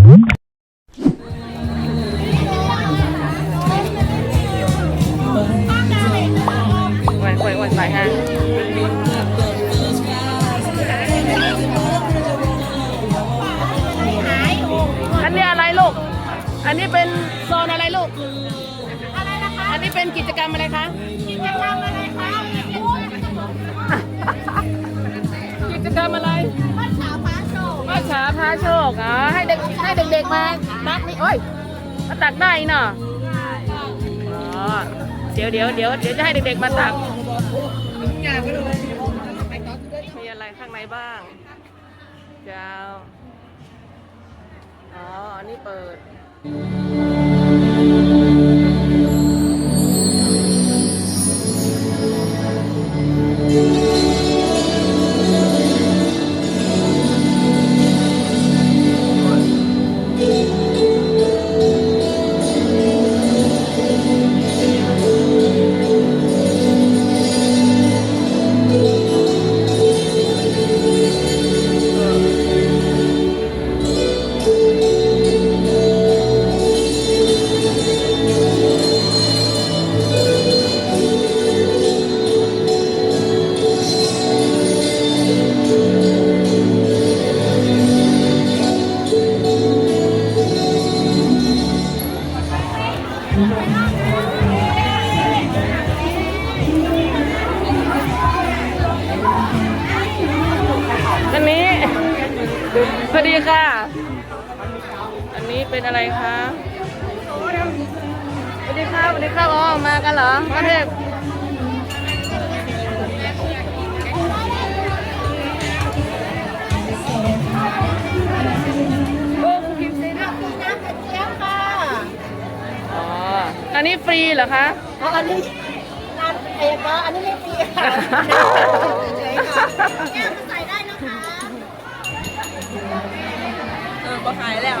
วไหวไหวไหวฮะอันนี้อะไรลูก อันนี้เป็นโซนอะไรลูก อะไรนะคะ อันนี้เป็นกิจกรรมอะไรคะ กิจกรรมอะไรคะ กิจกรรมอะไราโชคอ๋อให้เด็กให้เด็กๆมาตักนี่โอ้ยมาตักได้เนาะอ๋อเดี๋ยวเดี๋ยวเดี๋ยวเดี๋ยวจะให้เด็กๆมาตักมีอะไรข้างในบ้างเจ้าอ๋ออันนี้เปิด เป็นอะไรคะสวัสดีค่ะสวัสดีค่ะอ๋อมากันเหรอประเทศโอ้คุณกินซีด้วยน้ำกระเจี๊ยบค่ะอ๋ออันนี้ฟรีเหรอคะอ๋ออันนี้น้ำเอกก็อันนี้ไม่ฟรีค่ะเฉยๆค่ะแก้วใส่ได้นะคะ เออบ่ขายแล้ว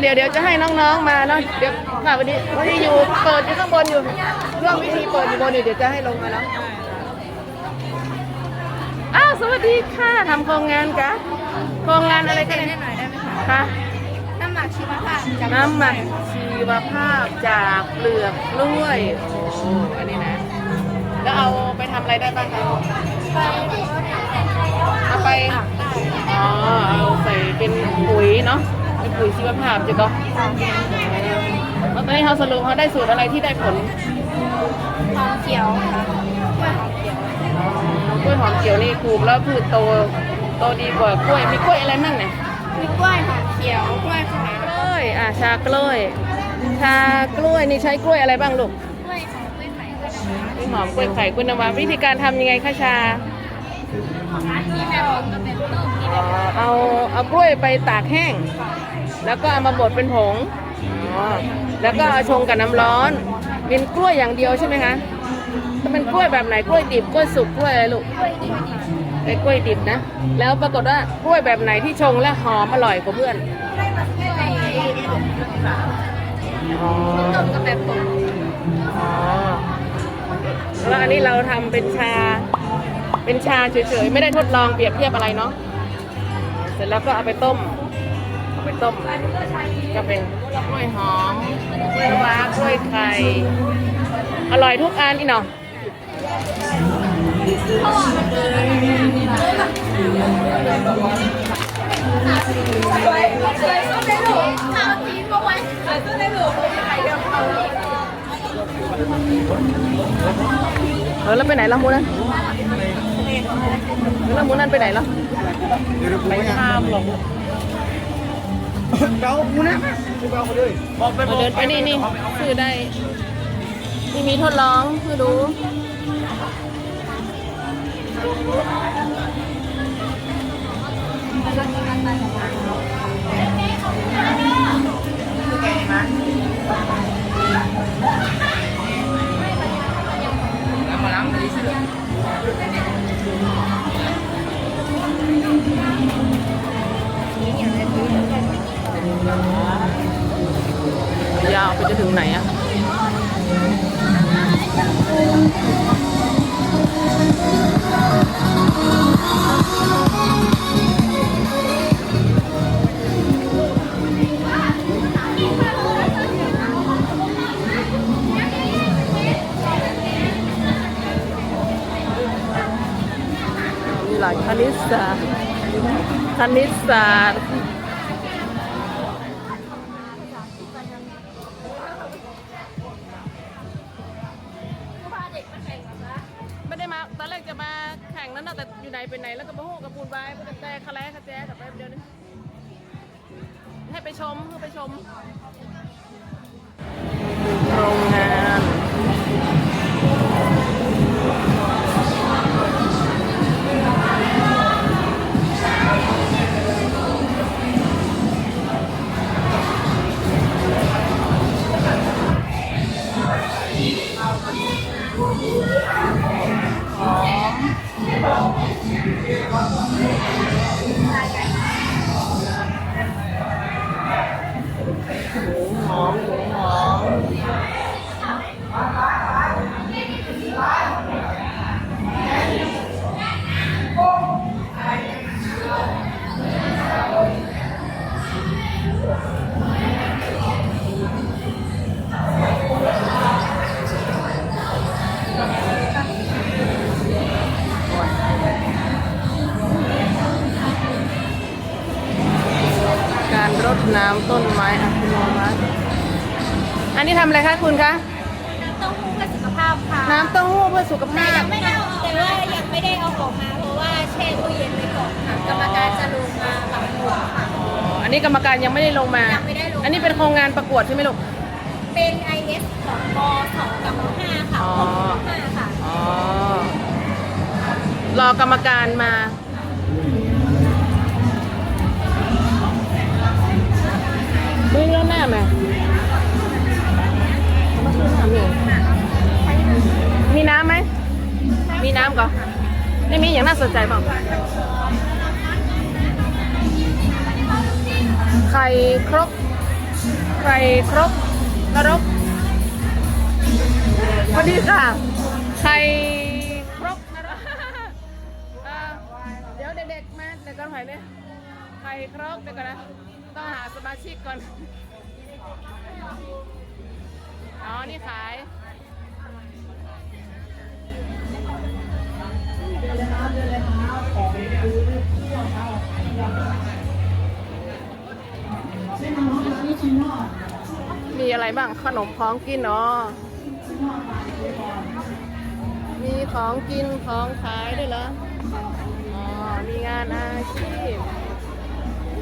เดี๋ยวเดี๋ยวจะให้น้องๆมาเนาะเดี๋ยวค่ะวันนี้วันนี้อยู่เปิดอยู่ข้างบนอยู่เรื่องวิธีเปิดอยู่บนนี่เดี๋ยวจะให้ลงมาแล้วอ้าวสวัสดีค่ะทำโครงงานกะโครงงานอะไรกันเนี่ยคะน้ำหมักชีวภาพน้ำหมักชีวภาพจากเปลือกกล้วยโอ้อันนี้นะ แล้วเอาไปทำอะไรได้บ้างคะเอาไปอ๋อเอาใส่เป็นปุ๋ยเนาะเป็นปุ๋ยชีวภาพจะก็แล้วตอนนี้เขาสรุปเขาได้สูตรอะไรที่ได้ผลทองเขียวค่ะกล้วยหอมเขียวนี่ปลูกแล้วพืชโตโตดีกว่ากล้วยมีกล้วยอะไรมั่งเนี่ยมีกล้วยหอมเขียวกล้วยขาวกล้วยอะชากล้วย ชากล้วยนี่ใช้กล้วยอะไรบ้างลูก หอมกล้วยไข่กล้วยน้ำว้าวิธีการทำยังไงคะชาอ๋อเอาเอากล้วยไปตากแห้ง แล้วก็เอามาบดเป็นผงอ๋อแล้วก็เอาชงกับน้ำร้อนเป็นกล้วยอย่างเดียวใช่ไหมคะจะเป็นกล้วยแบบไหนกล้วยดิบกล้วยสุกกล้วยอะไรลูกไอ้กล้วยดิบนะ แล้วปรากฏว่ากล้วยแบบไหนที่ชงแล้วหอมอร่อยกว่าเพื่อนต้มกับแบบผมอ๋อ แล้วอันนี้เราทำเป็นชา เป็นชาเฉยๆ ไม่ได้ทดลองเปรียบเทียบอะไรเนาะ เสร็จแล้วก็เอาไปต้ม เอาไปต้ม ก็เป็นกล้วยหอมกล้วยว้ากล้วยไข่ อร่อยทุกอันอีเนาะส ออแล้วไปไหนล่ะมูนั่นแล้วมูนั่นไปไหนล่ะไปข้ามหรอกเบากูนะเบาไปเลยบอกไปเราเดินไปนี่นี่คือได้นี่มีทดลองคือดูย Saja. ณิตศาสตร์คณิตศาสตร์ไม่ได้มา ตอนแรกจะมาแข่งนั้นนะแต่อยู่ไหนเป็นไหน แล้วก็มาหูกับปูนไว้พวกระแตคะแลกระแจกลับไปเดียวนึงให้ไปชมให้ไปชมโรงงาน การรดน้ำต้นไม้อัตโนมัติอันนี้ทำอะไรคะคุณคะ น้ำเต้าหู้เพื่อสุขแต่ภาพ ยังไม่ได้เอาแต่ว่ายังไม่ได้เอาออกมาเพราะว่าแช่ตู้เย็นไว้ก่อนค่ะกรรมการจะลงมาปรับปรุงค่ะอ๋ออันนี้กรรมการยังไม่ได้ลงมายังไม่ได้ลงอันนี้เป็นโครงงานประกวดใช่ไหมลูก เป็น IS ของม2กับม5ค่ะอ๋อ ของม5ค่ะ อ๋อ รอกรรมการมามึงแล้วหน้าไหมมีน้ีน้ำไหม มีน้ำก่อนไม่มีอย่างน่าสนใจบ้างไข่ครกไข่ครกนรกสวัสดีค่ะไข่ครกนรกเอ่อเดี๋ยวเด็กๆมาเด็กก่อนไหวเนี่ยไข่ครกเดี๋ยวก่อนนะ ต้องหาสมาชิกก่อน อ๋อ นี่ขาย มีอะไรบ้างขนมของกินเนาะมีของกินของขายด้วยเหรอ อ๋อ มีงานอาชีพ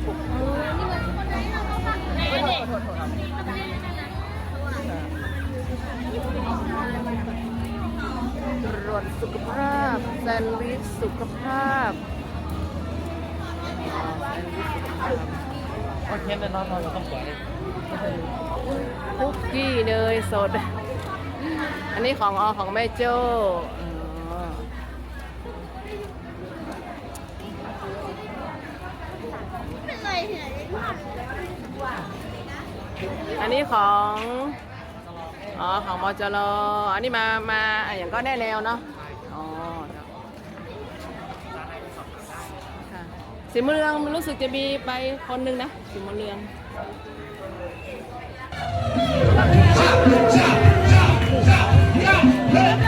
ตรว จสุขภาพแซนด์วิชสุขภาพโอเคแน่นอนเราต้องปล่อยคุกกี้เนยสด อันนี้ของออของแม่โจ้อ๋ออันนี้ของ อ๋อของมจรอันนี้มามาอะอย่างก็แน่แนวเนาะอ๋อค่ะสีมะเรืองรู้สึกจะมีไปคนหนึงนะสีมะเรืองตั